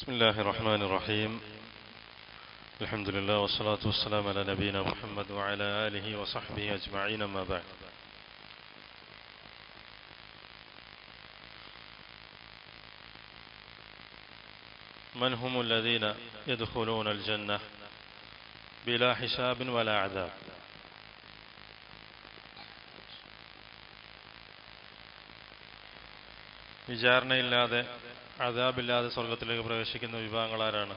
بسم الله الرحمن الرحيم. الحمد لله والصلاة والسلام على نبينا محمد وعلى آله وصحبه أجمعين ما بعد. من هم الذين يدخلون الجنة بلا حساب ولا عذاب؟ വിചാരണയില്ലാതെ അതാബില്ലാതെ സ്വർഗത്തിലേക്ക് പ്രവേശിക്കുന്ന വിഭാഗങ്ങൾ ആരാണ്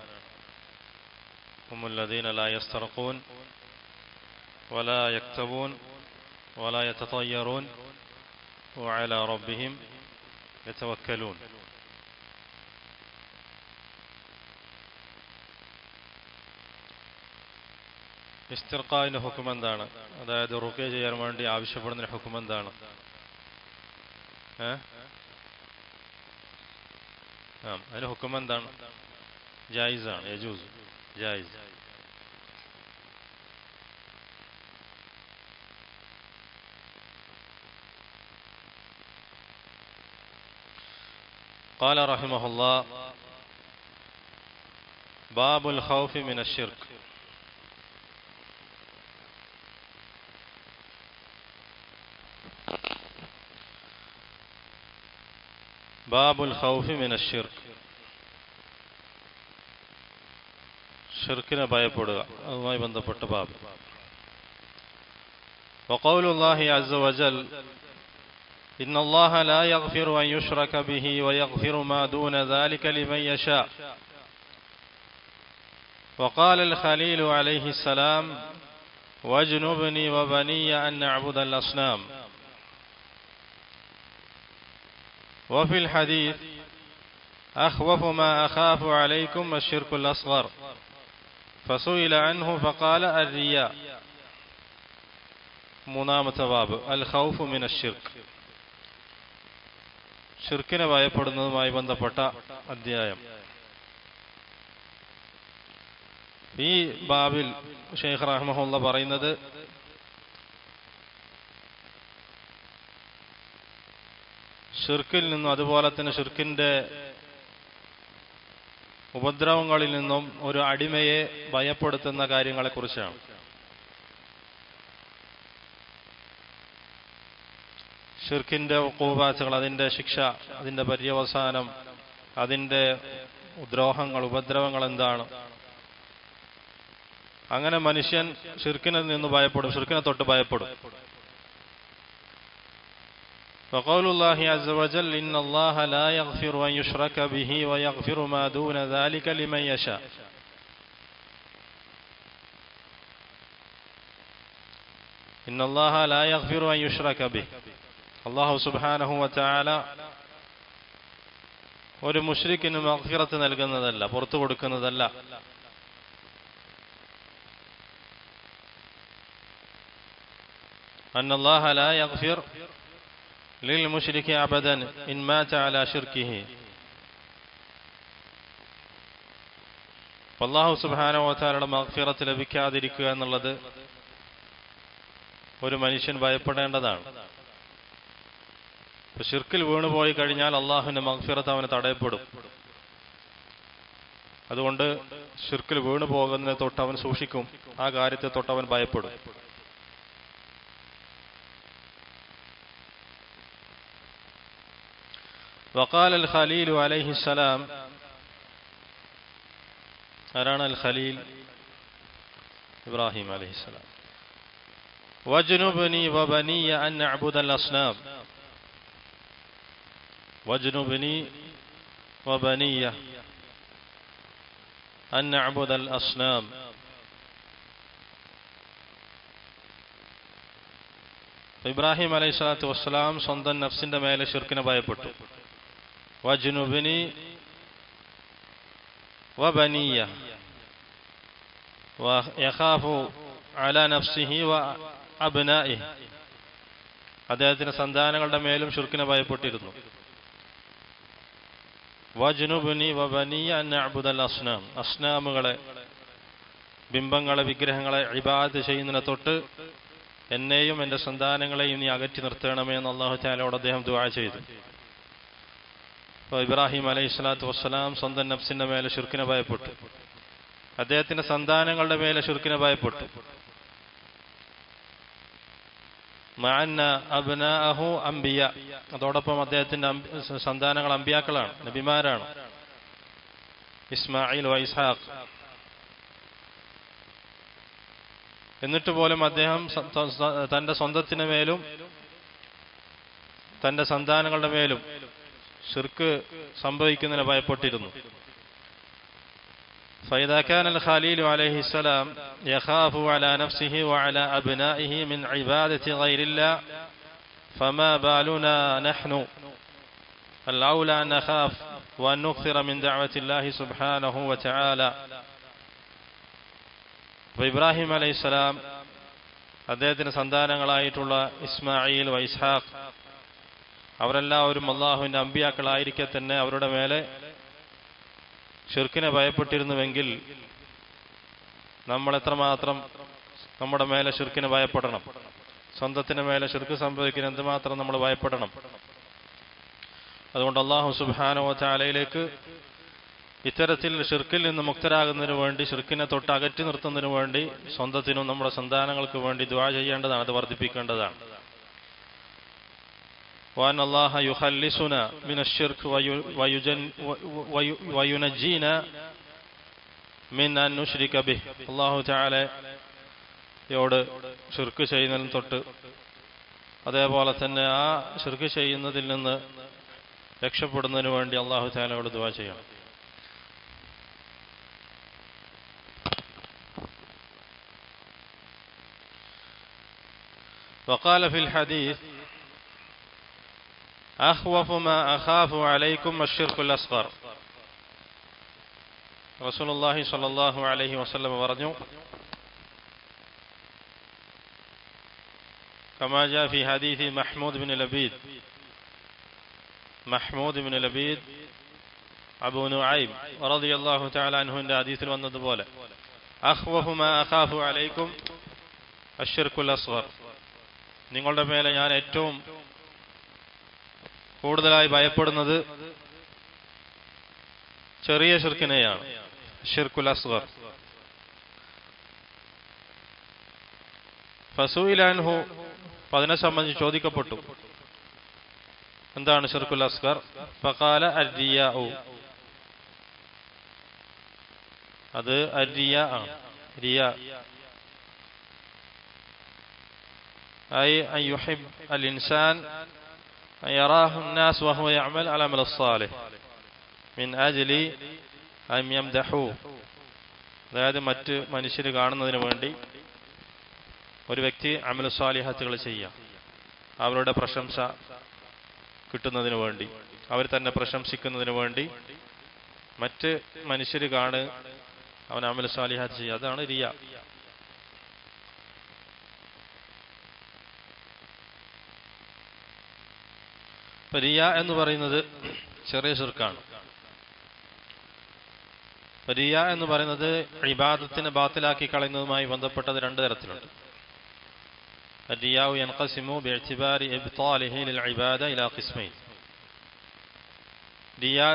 ഹുമുല്ലദീന ലാ യസ്തർഖൂൻ വലാ യക്തബൂൻ വലാ യതതയ്യറൂൻ വഅലാ റബ്ബിഹിം യതവക്കലൂൻ ഇസ്തിർഖാവിന്റെ ഹുക്കും എന്താണ് അതായത് റുക്കേ ചെയ്യാൻ വേണ്ടി ആവശ്യപ്പെടുന്ന ഹുക്കും എന്താണ് ഏഹ് ആ അതിന് ഹുക്കും എന്താണ് ജായിസാണ് യജൂസ് ജായിസ് قال رحمه الله باب الخوف من الشرك باب الخوف من الشرك ഷിർക്കിനെ ഭയപ്പെടുക അതുമായി ബന്ധപ്പെട്ട ബാബ് وقول الله عز وجل إن الله لا يغفر أن يشرك به ويغفر ما دون ذلك لمن يشاء وقال الخليل عليه السلام واجنبني وبني أن نعبد الأصنام وفي الحديث أخوف ما أخاف عليكم الشرك الأصغر فسئل عنه فقال الرياء മൂന്നാമത്തെ ബാബ് അൽ ഖൗഫ് മിന ഷിർക്ക് ഷിർക്കിനെ ഭയപ്പെടുന്നതുമായി ബന്ധപ്പെട്ട അധ്യായം ഈ ബാബിൽ ഷെയ്ഖ് റഹ്മഹുല്ല പറയുന്നത് ഷിർക്കിൽ നിന്നും അതുപോലെ തന്നെ ഷിർക്കിന്റെ ഉപദ്രവങ്ങളിൽ നിന്നും ഒരു അടിമയെ ഭയപ്പെടുത്തുന്ന കാര്യങ്ങളെക്കുറിച്ചാണ്. ഷിർക്കിന്റെ കൂവാച്ചുകൾ അതിന്റെ ശിക്ഷ അതിന്റെ പര്യവസാനം അതിന്റെ ദ്രോഹങ്ങൾ ഉപദ്രവങ്ങൾ എന്താണ്? അങ്ങനെ മനുഷ്യൻ ഷിർക്കിനിൽ നിന്ന് ഭയപ്പെടും ഷിർക്കിനെ തൊട്ട് ഭയപ്പെടും. وقول الله عز وجل إن الله لا يغفر أن يشرك به ويغفر ما دون ذلك لمن يشاء إن الله لا يغفر أن يشرك به الله سبحانه وتعالى ഒരു മുഷ്രിക്കിന് മഗ്ഫിറത്ത് നൽകുന്നതല്ല പുറത്തു കൊടുക്കുന്നതല്ല أن الله لا يغفر للمشرك أبدا إن مات على شركه അള്ളാഹു സുബാനോത്താരുടെ മഗ്ഫിറത്ത് ലഭിക്കാതിരിക്കുക എന്നുള്ളത് ഒരു മനുഷ്യൻ ഭയപ്പെടേണ്ടതാണ് ഇപ്പൊ ഷിർക്കിൽ വീണുപോയി കഴിഞ്ഞാൽ അള്ളാഹുവിന്റെ മഗ്ഫിറത്ത് അവന് തടയപ്പെടും അതുകൊണ്ട് ഷിർക്കിൽ വീണു പോകുന്നതിനെ തൊട്ട് അവൻ സൂക്ഷിക്കും ആ കാര്യത്തെ തൊട്ട് അവൻ ഭയപ്പെടും وقال الخليل عليه السلام أرانا الخليل إبراهيم عليه السلام واجنبني وبني أن نعبد الأصنام واجنبني وبني أن نعبد الأصنام ഇബ്രാഹിം അലൈഹി സ്വലാത്തു വസ്സലാം സ്വന്തം നഫ്സിന്റെ മേലെ ഷിർക്കിനെ ഭയപ്പെട്ടു വജ്നുബിനി വബനിയ ويخاف على نفسه وابنائه അദ്ദേഹത്തിന്റെ സന്താനങ്ങളുടെ മേലും ഷുർക്കിനെ ഭയപ്പെട്ടിരുന്നു. വജ്നുബിനി വബനിയ അന്നഅബുദൽ അസ്നാം. അസ്നാമുകളെ ബിംബങ്ങളെ വിഗ്രഹങ്ങളെ ഇബാദ് ചെയ്യുന്നതിനെ തൊട്ട് എന്നെയും എന്റെ സന്താനങ്ങളെയും നീ അകറ്റി നിർത്തണമേ എന്ന് അള്ളാഹു ചാലോട് അദ്ദേഹം ദുവാ ചെയ്തു. അപ്പോൾ ഇബ്രാഹിം അലൈഹി സ്വലാത്തു വസ്സലാം സ്വന്തം നഫ്സിന്റെ മേലെ ഷുർക്കിനെ ഭയപ്പെട്ടു. അദ്ദേഹത്തിന്റെ സന്താനങ്ങളുടെ മേലെ ഷുർക്കിനെ ഭയപ്പെട്ടു. അംബിയ. അതോടൊപ്പം അദ്ദേഹത്തിന്റെ സന്താനങ്ങൾ അമ്പിയാക്കളാണ് നബിമാരാണ്. ഇസ്മായിൽ വൈസാഖ് എന്നിട്ട് പോലും അദ്ദേഹം തന്റെ സ്വന്തത്തിന് മേലും തന്റെ സന്താനങ്ങളുടെ മേലും ഷിർക്ക് സംഭവിക്കുന്നതിന് ഭയപ്പെട്ടിരുന്നു فإذا كان الخليل عليه السلام يخاف على نفسه وعلى أبنائه من عبادة غير الله فما بالنا نحن الأولى أن نخاف وأن نكثر من دعوة الله سبحانه وتعالى ഇബ്രാഹിം അലൈഹി സ്വലാം അദ്ദേഹത്തിന് സന്താനങ്ങളായിട്ടുള്ള ഇസ്മായിൽ വൈസ്ഹാഖ് അവരെല്ലാവരും അള്ളാഹുവിന്റെ അമ്പിയാക്കളായിരിക്കെ തന്നെ അവരുടെ മേലെ ഷിർക്കിനെ ഭയപ്പെട്ടിരുന്നുവെങ്കിൽ നമ്മൾ എത്രമാത്രം നമ്മുടെ മേലെ ഷിർക്കിനെ ഭയപ്പെടണം. സ്വന്തത്തിന് മേലെ ഷിർക്ക് സംഭവിക്കുന്ന എന്തുമാത്രം നമ്മൾ ഭയപ്പെടണം. അതുകൊണ്ട് അള്ളാഹു സുബാനോ ചാലയിലേക്ക് ഇത്തരത്തിൽ ഷിർക്കിൽ നിന്ന് മുക്തരാകുന്നതിന് വേണ്ടി ഷിർക്കിനെ തൊട്ട് അകറ്റി നിർത്തുന്നതിന് വേണ്ടി സ്വന്തത്തിനും നമ്മുടെ സന്താനങ്ങൾക്ക് വേണ്ടി ദ്വാ ചെയ്യേണ്ടതാണ് അത് വർദ്ധിപ്പിക്കേണ്ടതാണ്. وأن الله يخلصنا من الشرك وي- ويجن وي- وينجينا من أن نشرك به الله تعالى യോട് ഷിർക്ക് ചെയ്യുന്നതിന് തൊട്ട് അതേപോലെ തന്നെ ആ ഷിർക്ക് ചെയ്യുന്നതിൽ നിന്ന് രക്ഷപ്പെടുന്നതിന് വേണ്ടി അള്ളാഹു താലയോട് ദുവാ ചെയ്യണം وقال في الحديث أخوف ما أخاف عليكم الشرك الأصغر رسول الله صلى الله عليه وسلم പറഞ്ഞു كما جاء في حديث محمود بن لبيد محمود بن لبيد അബൂ നുഐം റളിയല്ലാഹു തആല അൻഹുവിന്റെ ഹദീസിൽ വന്നതുപോലെ അഖ്വഫു മാ അഖാഫു അലൈക്കും അശ്ശിർക്കുൽ അസ്ഗർ നിങ്ങളുടെ മേലെ ഞാൻ ഏറ്റവും കൂടുതലായി ഭയപ്പെടുന്നത് ചെറിയ ഷിർക്കിനെയാണ് ഷിർക്കുൽ അസ്ഗർ. ഫസൂലാൻഹു അതിനെ സംബന്ധിച്ച് ചോദിക്കപ്പെട്ടു. എന്താണ് ഷിർക്കുൽ അസ്ഗർ? ഫഖാല അരിയാഉ. അത് അരിയ ആണ് റിയ. ഐ യുഹിബ് അൽ ഇൻസാൻ أن يراه الناس وهو يعمل العمل الصالح من أجل أن يمدحوه അതായത് മറ്റ് മനുഷ്യർ കാണുന്നതിന് വേണ്ടി ഒരു വ്യക്തി അമല സ്വാലിഹത്തുകൾ ചെയ്യാം അവരുടെ പ്രശംസ കിട്ടുന്നതിന് വേണ്ടി അവർ തന്നെ പ്രശംസിക്കുന്നതിന് വേണ്ടി മറ്റ് മനുഷ്യർ കാണ് അവൻ അമല സ്വാലിഹത്ത് ചെയ്യുക അതാണ് റിയ ഇപ്പൊ റിയ എന്ന് പറയുന്നത് ചെറിയ ചെറുക്കാണ് റിയ എന്ന് പറയുന്നത് ഇബാദത്തിനെ ബാത്തിലാക്കി കളയുന്നതുമായി ബന്ധപ്പെട്ടത് രണ്ട് തരത്തിലുണ്ട് الرياء ينقسم باعتبار إبطاله للعبادة إلى قسمين റിയാ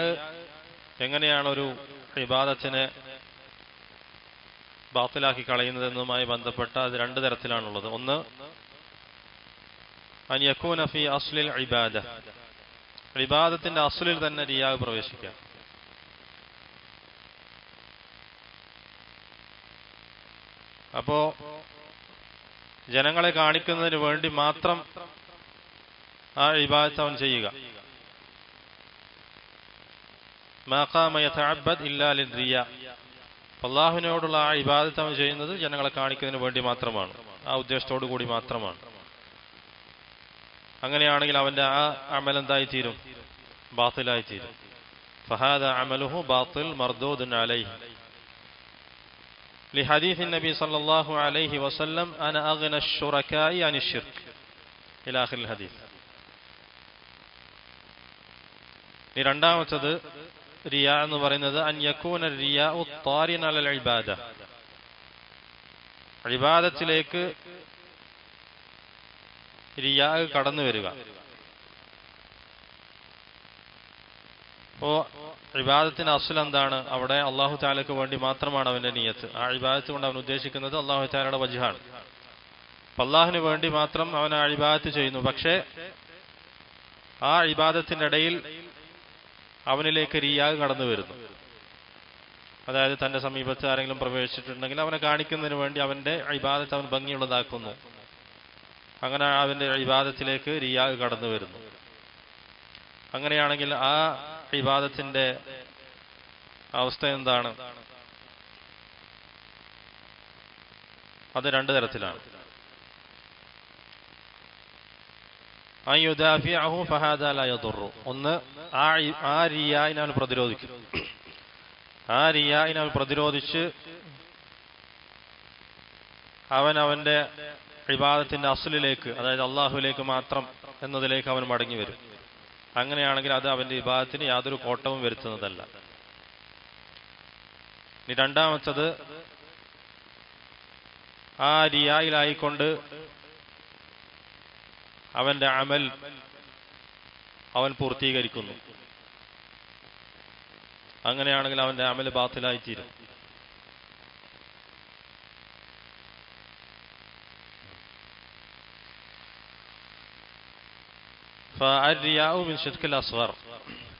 എങ്ങനെയാണ് ഒരു ഇബാദത്തിനെ ബാത്തിലാക്കി കളയുന്നതെന്നുമായി ബന്ധപ്പെട്ട അത് രണ്ട് തരത്തിലാണുള്ളത് ഒന്ന് അൻ യക്കൂന ഫി അസ്ലിൽ ഇബാദ ഇബാദത്തിന്റെ അസുലിൽ തന്നെ റിയാവ് പ്രവേശിക്കാം. അപ്പോ ജനങ്ങളെ കാണിക്കുന്നതിന് വേണ്ടി മാത്രം ആ ഇബാദത്ത് അവൻ ചെയ്യുക. അള്ളാഹുവിനോടുള്ള ആ ഇബാദത്ത് അവൻ ചെയ്യുന്നത് ജനങ്ങളെ കാണിക്കുന്നതിന് വേണ്ടി മാത്രമാണ്. ആ ഉദ്ദേശത്തോടു കൂടി മാത്രമാണ്. അങ്ങനെയാണെങ്കിൽ അവന്റെ ആ അമൽ എന്തായി തീരും ബാത്തിലായി തീരും ഫഹാദ അമലുഹു ബാത്തിൽ മർദൂദുൻ അലൈഹി لحديث النبي صلى الله عليه وسلم أنا أغنى الشركاء عن الشرك إلى آخر الحديث ഈ രണ്ടാമത്തത് റിയ എന്ന് പറയുന്നത് അൻ യക്കൂന റിയ ഉത്താരിൻ അലൽ ഇബാദ ഇബാദത്തിലേക്ക് റിയ കടന്നു വരിക. അപ്പോ ഇബാദത്തിന്റെ അസുൽ എന്താണ്? അവിടെ അള്ളാഹു താലക്ക് വേണ്ടി മാത്രമാണ് അവന്റെ നീയത്ത്. ആ ഇബാദത്ത് കൊണ്ട് അവൻ ഉദ്ദേശിക്കുന്നത് അള്ളാഹു താലയുടെ വജുഹാണ്. അപ്പൊ വേണ്ടി മാത്രം അവൻ ആ ഇബാദത്ത് ചെയ്യുന്നു. പക്ഷേ ആ ഇബാദത്തിന്റെ ഇടയിൽ അവനിലേക്ക് റിയാഗ് കടന്നു വരുന്നു. അതായത് തന്റെ സമീപത്ത് ആരെങ്കിലും പ്രവേശിച്ചിട്ടുണ്ടെങ്കിൽ അവനെ കാണിക്കുന്നതിന് വേണ്ടി അവന്റെ ഇബാദത്ത് അവൻ ഭംഗിയുള്ളതാക്കുന്നു. അങ്ങനെ അവന്റെ ഇബാദത്തിലേക്ക് റിയാഗ് കടന്നു വരുന്നു. അങ്ങനെയാണെങ്കിൽ ആ ഇബാദത്തിന്റെ അവസ്ഥ എന്താണ്? അത് രണ്ടു തരത്തിലാണ്. ഒന്ന് ആ ആ റിയായിനെ അവൻ പ്രതിരോധിക്കും. ആ റിയായിനെ അവൻ പ്രതിരോധിച്ച് അവൻ അവന്റെ ഇബാദത്തിന്റെ അസലിലേക്ക് അതായത് അള്ളാഹുലേക്ക് മാത്രം എന്നതിലേക്ക് അവൻ മടങ്ങി വരും. അങ്ങനെയാണെങ്കിൽ അത് അവന്റെ വിഭാഗത്തിന് യാതൊരു കോട്ടവും വരുത്തുന്നതല്ല. ഇനി രണ്ടാമത്തത് ആ റിയായിലായിക്കൊണ്ട് അവന്റെ അമൽ അവൻ പൂർത്തീകരിക്കുന്നു. അങ്ങനെയാണെങ്കിൽ അവന്റെ അമൽ ബാത്തിലായിത്തീരും. ഫഅർ-റിയാഉ മിൻ ശിർക്കിൽ അസ്ഗർ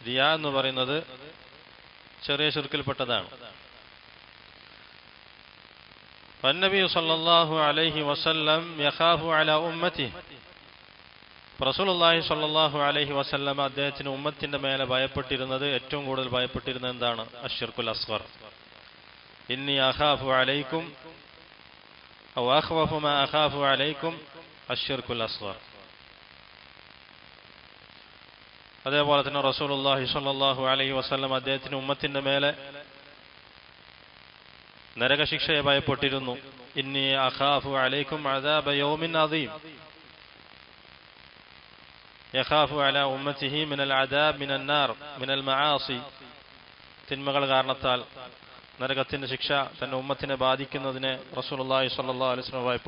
റിയ എന്ന് പറയുന്നത് ചെറിയ ശിർക്കിൽപ്പെട്ടതാണ് فالنبي صلى الله عليه وسلم يخاف على أمته റസൂലുള്ളാഹി സ്വല്ലല്ലാഹു അലൈഹി വസല്ലം അദ്ദേഹത്തിന് ഉമ്മത്തിന്റെ മേലെ ഭയപ്പെട്ടിരുന്നത് ഏറ്റവും കൂടുതൽ ഭയപ്പെട്ടിരുന്നത് എന്താണ് അഷ്ർഖുൽ അസ്ഗർ ഇന്നി അഖാഫു അലൈക്കും ഔ അഖ്വഫു മാ അഖാഫു അലൈക്കും അഷ്ർഖുൽ അസ്ഗർ رسول അതേപോലെ തന്നെ റസൂലുള്ളാഹി സ്വല്ലല്ലാഹു അലൈഹി വസല്ലം അദ്ദേഹത്തിന് ഉമ്മത്തിന്റെ മേലെ നരകശിക്ഷയെ ഭയപ്പെട്ടിരുന്നു. ഇന്നി അഖാഫു അലൈക്കും അദാബ യൗമിൻ അദീം. يخاف على أمته من العذاب من النار من المعاصي تنمغ الغارنة تال نرغت تنشكشا تن أمتنا بادي كنا رسول الله صلى الله عليه وسلم بائي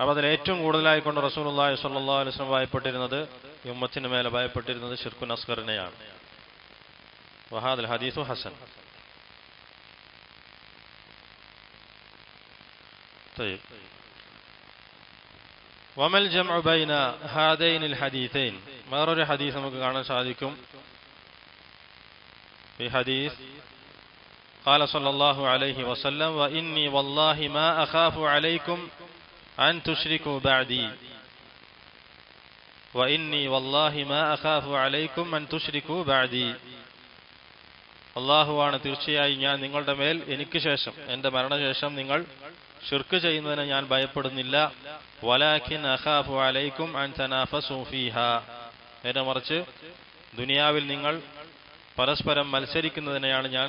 അപ്പോൾ അതിൽ ഏറ്റവും കൂടുതലായിക്കൊണ്ട് റസൂലുള്ളാഹി സ്വല്ലല്ലാഹു അലൈഹി വസല്ലം ഭയപ്പെട്ടിരുന്നത് ഈ ഉമ്മത്തിന് മേലെ ഭയപ്പെട്ടിരുന്നത് ഷിർക്കുൻ അസ്ഗറിനെയാണ് വഹാദൽ ഹദീസു ഹസൻ طيب وما الجمع بين هذين الحديثين വേറൊരു ഹദീസ് നമുക്ക് കാണാൻ സാധിക്കും في حديث قال صلى الله عليه وسلم وإني والله ما أخاف عليكم أن تشركوا بعدي وإني والله ما أخاف عليكم أن تشركوا بعدي അള്ളാഹുവാണ് തീർച്ചയായും ഞാൻ നിങ്ങളുടെ മേൽ എനിക്ക് ശേഷം എൻ്റെ മരണശേഷം നിങ്ങൾ ഷിർക്ക് ചെയ്യുന്നതിന് ഞാൻ ഭയപ്പെടുന്നില്ല വലാഖിൻ അഖാഫു അലൈക്കും അൻ തനാഫസു ഫീഹ നേരെ മറിച്ച് ദുനിയാവിൽ നിങ്ങൾ പരസ്പരം മത്സരിക്കുന്നതിനെയാണ് ഞാൻ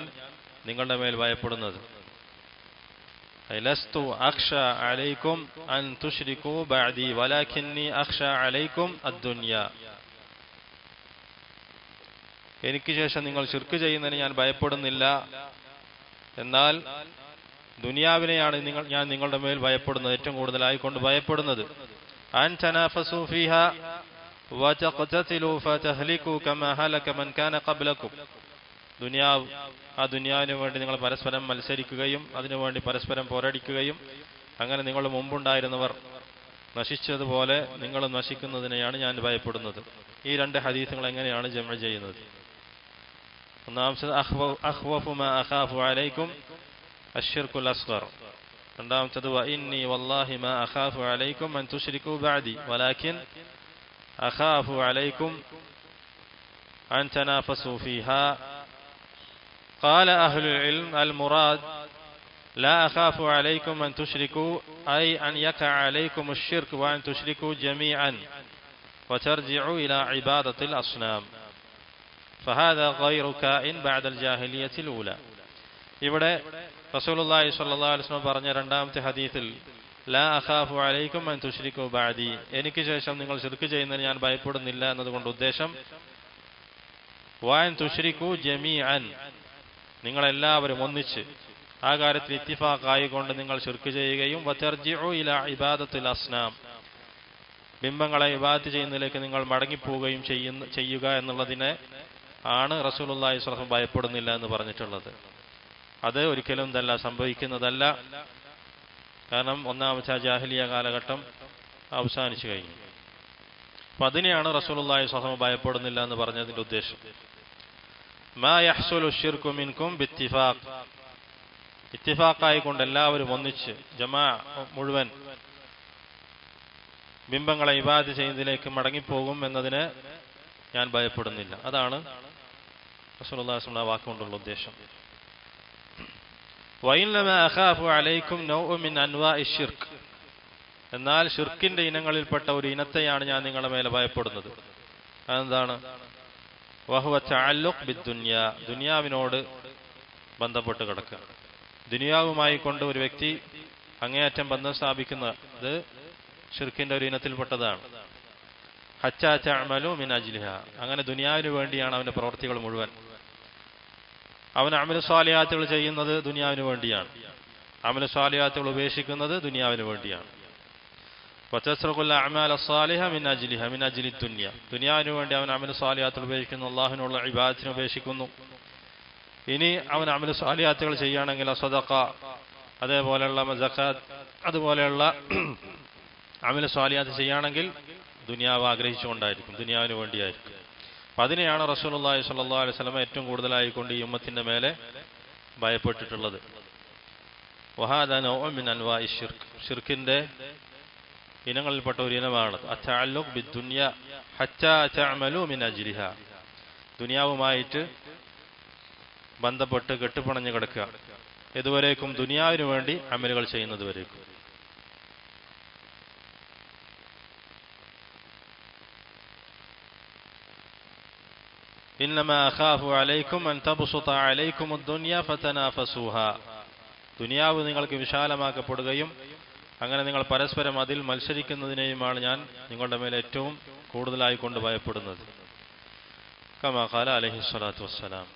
നിങ്ങളുടെ മേൽ ഭയപ്പെടുന്നത് ലസ്തു അഖ്ഷ അലൈക്കും അൻ تشركوا ബഅദി ولكني അഖ്ഷ അലൈക്കും അദ്ദുനിയ എനിക്ക് ശേഷം നിങ്ങൾ ശിർക്ക് ചെയ്യുന്നതിന് ഞാൻ ഭയപ്പെടുന്നില്ല. എന്നാൽ ദുനിയാവിനെയാണ് നിങ്ങൾ ഞാൻ നിങ്ങളുടെ മേൽ ഭയപ്പെടുന്നത് ഏറ്റവും കൂടുതലായിക്കൊണ്ട് ഭയപ്പെടുന്നത്. അൻ തനാഫസു ഫീഹ വതഖ്തതിലു ഫതഹ്ലികു കമാ ഹലക മൻ കാന ഖബ്ലകും. ദുനിയാവ് ആ ദുനിയാവിന് വേണ്ടി നിങ്ങൾ പരസ്പരം മത്സരിക്കുകയും അതിനുവേണ്ടി പരസ്പരം പോരടിക്കുകയും അങ്ങനെ നിങ്ങൾ മുമ്പുണ്ടായിരുന്നവർ നശിച്ചതുപോലെ നിങ്ങൾ നശിക്കുന്നതിനെയാണ് ഞാൻ ഭയപ്പെടുന്നത്. ഈ രണ്ട് ഹദീസുകൾ എങ്ങനെയാണ് ജമ ചെയ്യുന്നത്? ഒന്നാമത്തത് അഖാഫു അലൈക്കും അസ്ഗർ. രണ്ടാമത്തത് ഇന്നി വല്ലാഹി മാ അഖാഫു അലൈക്കും അൻ ബഅദി. അഖാഫു അലൈക്കും അൻ قال أهل العلم المراد لا أخاف عليكم أن تشركوا أي أن يقع عليكم الشرك وأن تشركوا جميعا وترجعوا إلى عبادة الأصنام فهذا غير كائن بعد الجاهلية الأولى ഇവിടെ റസൂലുള്ളാഹി സ്വല്ലല്ലാഹു അലൈഹി വസല്ലം പറഞ്ഞ രണ്ടാമത്തെ ഹദീസിൽ ലാ അഖാഫു അലൈക്കും അൻ തുശ്രികു ബഅദി എനിക്ക് ശേഷം നിങ്ങൾ ശിർക്ക് ചെയ്യുന്നതിന് ഞാൻ ഭയപ്പെടുന്നില്ല എന്നതുകൊണ്ട് ഉദ്ദേശം വാൻ തുശ്രികു ജമീഅൻ നിങ്ങളെല്ലാവരും ഒന്നിച്ച് ആ കാര്യത്തിൽ ഇത്തിഫാഖായി കൊണ്ട് നിങ്ങൾ ശിർക്ക് ചെയ്യുകയും ഇല ഇബാദത്തുൽ അസ്നാം. ബിംബങ്ങളെ ഇബാദത്ത് ചെയ്യുന്നതിലേക്ക് നിങ്ങൾ മടങ്ങിപ്പോവുകയും ചെയ്യുന്ന ചെയ്യുക എന്നുള്ളതിനെ ആണ് റസൂലുള്ളാഹി സ്വലം ഭയപ്പെടുന്നില്ല എന്ന് പറഞ്ഞിട്ടുള്ളത്. അത് ഒരിക്കലും ഇതല്ല സംഭവിക്കുന്നതല്ല. കാരണം ഒന്നാമത്തെ ജാഹലിയ കാലഘട്ടം അവസാനിച്ചു കഴിഞ്ഞു. അപ്പൊ അതിനെയാണ് റസൂലുള്ളാഹി സ്വലം ഭയപ്പെടുന്നില്ല എന്ന് പറഞ്ഞതിന്റെ ഉദ്ദേശം. മാ യഹ്സുലു ഷിർക്കു മിൻകും ബിത്തിഫാഖ്. ഇത്തിഫാക്കായി കൊണ്ട് എല്ലാവരും ഒന്നിച്ച് ജമാ മുഴുവൻ ബിംബങ്ങളെ ഇബാദ് ചെയ്യുന്നതിലേക്ക് മടങ്ങിപ്പോകും എന്നതിന് ഞാൻ ഭയപ്പെടുന്നില്ല. അതാണ് വാക്കുകൊണ്ടുള്ള ഉദ്ദേശം. അലൈക്കും എന്നാൽ ഷിർക്കിന്റെ ഇനങ്ങളിൽപ്പെട്ട ഒരു ഇനത്തെയാണ് ഞാൻ നിങ്ങളുടെ മേലെ ഭയപ്പെടുന്നത്. അതെന്താണ്? ദുനിയാവിനോട് ബന്ധപ്പെട്ട് കിടക്കുക. ദുനിയാവുമായി കൊണ്ട് ഒരു വ്യക്തി അങ്ങേയറ്റം ബന്ധം സ്ഥാപിക്കുന്നത് ഷിർക്കിന്റെ ഒരു ഇനത്തിൽപ്പെട്ടതാണ്. ഹച്ചാച്ചാമലും അജ്ലിഹ. അങ്ങനെ ദുനിയാവിന് വേണ്ടിയാണ് അവന്റെ പ്രവർത്തികൾ മുഴുവൻ. അവൻ അമല സ്വാലിയാത്തുകൾ ചെയ്യുന്നത് ദുനിയാവിന് വേണ്ടിയാണ്. അമല സ്വാലിയാത്തുകൾ ഉപേക്ഷിക്കുന്നത് ദുനിയാവിന് വേണ്ടിയാണ് വത്തസ്രഖുൽ അഅമാല സ്വാലിഹ മിൻ അജ്ലിഹ മിൻ അജ്ലി ദുനിയ ദുനിയാവിന് വേണ്ടി അവൻ അമല സാലിയാത്തുകൾ ഉപേക്ഷിക്കുന്നു അള്ളാഹുവിനുള്ള ഇബാദത്തിന് ഉപേക്ഷിക്കുന്നു. ഇനി അവൻ അമല സ്വാലിയാത്തുകൾ ചെയ്യുകയാണെങ്കിൽ അസദക്ക അതേപോലെയുള്ള സക്കാത്ത് അതുപോലെയുള്ള അമല സ്വാലിയാത്ത് ചെയ്യുകയാണെങ്കിൽ ദുനിയാവ് ആഗ്രഹിച്ചുകൊണ്ടായിരിക്കും ദുനിയാവിന് വേണ്ടിയായിരിക്കും. അപ്പൊ അതിനെയാണ് റസൂലുള്ളാഹി സ്വല്ലല്ലാഹു അലൈഹി വസല്ലം ഏറ്റവും കൂടുതലായി കൊണ്ട് ഈ ഉമ്മത്തിന്റെ മേലെ ഭയപ്പെട്ടിട്ടുള്ളത്. വഹാദ നൗഉം മിൻ അൻവാഇ ഷിർക്ക് ഇനങ്ങളിൽപ്പെട്ട ഒരു ഇനമാണ് അത്തഅല്ലുഖ് ബിദ്ദുനിയ ഹത്താ തഅമലു മിൻ അജ്ലിഹ ദുനിയാവുമായിട്ട് ബന്ധപ്പെട്ട് കെട്ടുപണഞ്ഞു കിടക്കുക ഇതുവരേക്കും ദുനിയാവിന് വേണ്ടി അമലുകൾ ചെയ്യുന്നത് വരേക്കും إنما أخاف عليكم أن تبسط عليكم الدنيا فتنافسوها ദുനിയാവ് നിങ്ങൾക്ക് വിശാലമാക്കപ്പെടുകയും അങ്ങനെ നിങ്ങൾ പരസ്പരം അതിൽ മത്സരിക്കുന്നതിനെയുമാണ് ഞാൻ നിങ്ങളുടെ മേലെ ഏറ്റവും കൂടുതലായി കൊണ്ട് ഭയപ്പെടുന്നത്. കമാഖാല അലഹി സ്വലാത്തു വസ്സലാം.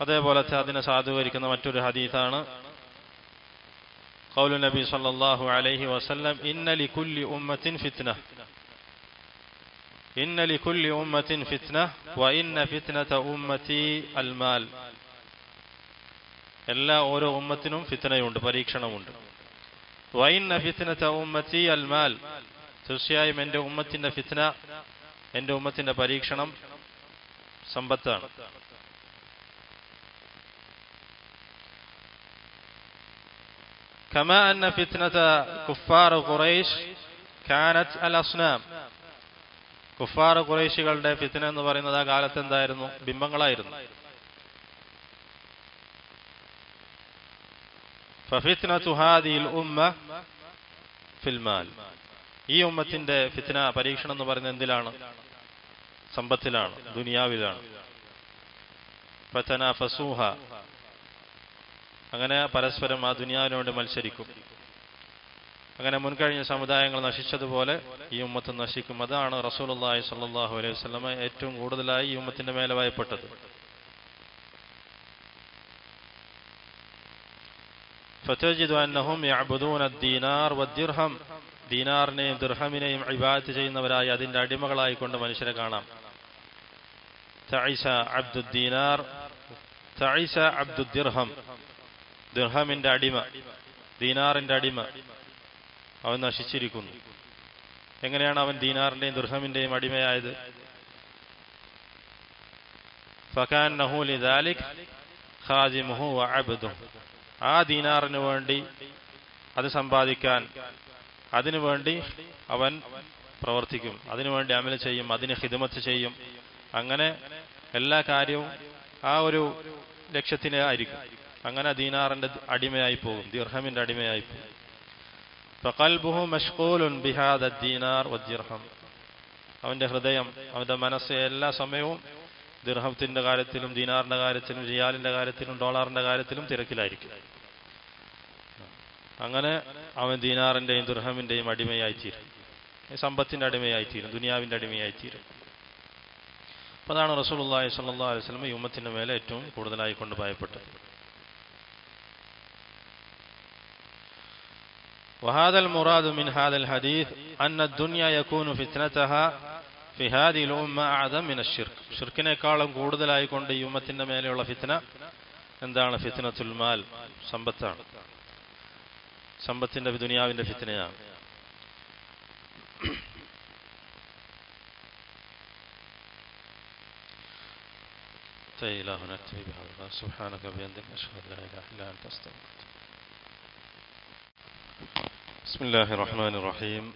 അതേപോലെ അതിനെ സാധൂകരിക്കുന്ന മറ്റൊരു ഹദീസാണ്. കൗലു നബി സല്ലാഹു അലൈഹി വസ്ലം ഇന്നലി കുല്ലി ഉമ്മത്തിൻ ഫിത്ന. ഇന്നലി കുല്ലി ഉമ്മത്തിൻ ഫിത്ന വ ഇന്ന ഫിത്നത ഉമ്മത്തി അൽമാൽ എല്ലാ ഓരോ ഉമ്മത്തിനും ഫിത്തനയുണ്ട് പരീക്ഷണമുണ്ട് വൈന്ന ഫിത്തനത്ത ഉമ്മത്തി അൽമാൽ തീർച്ചയായും എൻ്റെ ഉമ്മത്തിന്റെ ഫിത്തന എൻ്റെ ഉമ്മത്തിന്റെ പരീക്ഷണം സമ്പത്താണ് كما أن فتنة كفار قريش كانت الأصنام കുഫാർ കുറേശികളുടെ ഫിത്തന എന്ന് പറയുന്നത് ആ കാലത്ത് എന്തായിരുന്നു ബിംബങ്ങളായിരുന്നു ഫഫിത്നത്തു ഹാദിൽ ഉമ്മ المال. ഈ ഉമ്മത്തിന്റെ ഫിത്ന പരീക്ഷണം എന്ന് പറയുന്നത് എന്തിലാണ്? സമ്പത്തിലാണ് ദുനിയാവിലാണ്. ഫത്തന ഫസൂഹ. അങ്ങനെ പരസ്പരം ആ ദുനിയാവിനോട് മത്സരിക്കും. അങ്ങനെ മുൻകഴിഞ്ഞ സമുദായങ്ങൾ നശിച്ചതുപോലെ ഈ ഉമ്മത്ത് നശിക്കും. അതാണ് റസൂൽ അള്ളാഹി സാഹു അലൈഹി വസ്ലമ ഏറ്റവും കൂടുതലായി ഈ ഉമ്മത്തിന്റെ മേലെ വായപ്പെട്ടത് فتجد أنهم يعبدون الدينار والدرهم ദീനാറിനെയും ദിർഹമിനെയും ഇബാദത്ത് ചെയ്യുന്നവരായി അതിന്റെ അടിമകളായി കൊണ്ട് മനുഷ്യരെ കാണാം തൈസ അബ്ദുദ്ദീനാർ തൈസ അബ്ദുദ്ദിർഹം ദിർഹമിന്റെ അടിമ ദീനാറിന്റെ അടിമ അവൻ നശിച്ചിരിക്കുന്നു എങ്ങനെയാണ് അവൻ ദീനാറിന്റെയും ദുർഹമിന്റെയും അടിമയായത് ഫകാന്നഹു ലിദാലിക് ഖാദിമുഹു വഅബ്ദുഹു ആ ദീനാറിന് വേണ്ടി അത് സമ്പാദിക്കാൻ അതിനുവേണ്ടി അവൻ പ്രവർത്തിക്കും. അതിനുവേണ്ടി അമല ചെയ്യും അതിന് ഹിദമത്ത് ചെയ്യും. അങ്ങനെ എല്ലാ കാര്യവും ആ ഒരു ലക്ഷ്യത്തിനെ ആയിരിക്കും. അങ്ങനെ ദീനാറിന്റെ അടിമയായി പോകും ദിർഹമിന്റെ അടിമയായി പോകും. അവന്റെ ഹൃദയം അവന്റെ മനസ്സ് എല്ലാ സമയവും ദീർഹത്തിന്റെ കാര്യത്തിലും ദീനാറിന്റെ കാര്യത്തിലും റിയാലിന്റെ കാര്യത്തിലും ഡോളറിന്റെ കാര്യത്തിലും തിരക്കിലായിരിക്കും. അങ്ങനെ അവൻ ദീനാറിന്റെയും ദുർഹമിന്റെയും അടിമയായിത്തീരും സമ്പത്തിന്റെ അടിമയായിത്തീരും ദുനിയാവിന്റെ അടിമയായിത്തീരും അപ്പൊ അതാണ് റസൂലുള്ളാഹി സ്വല്ലല്ലാഹു അലൈഹി വസല്ലം ഈ ഉമ്മത്തിന്റെ മേലെ ഏറ്റവും കൂടുതലായി കൊണ്ട് ഭയപ്പെട്ടത് وهذا المراد من هذا الحديث أن الدنيا يكون فتنتها في هذه الأمة أعظم من الشرك ഷിർക്കിനേക്കാളും കൂടുതലായിക്കൊണ്ട് ഈ ഉമ്മത്തിന്റെ മേലെയുള്ള ഫിത്ന എന്താണ് ഫിത്നത്തുൽ മാൽ സമ്പത്താണ് സമ്പത്തിന്റെ ദുനിയാവിന്റെ ഫിത്നയാണ് إلهنا نكتفي بهذا سبحانك وبحمدك أشهد أن لا إله إلا أنت أستغفرك بسم الله الرحمن الرحيم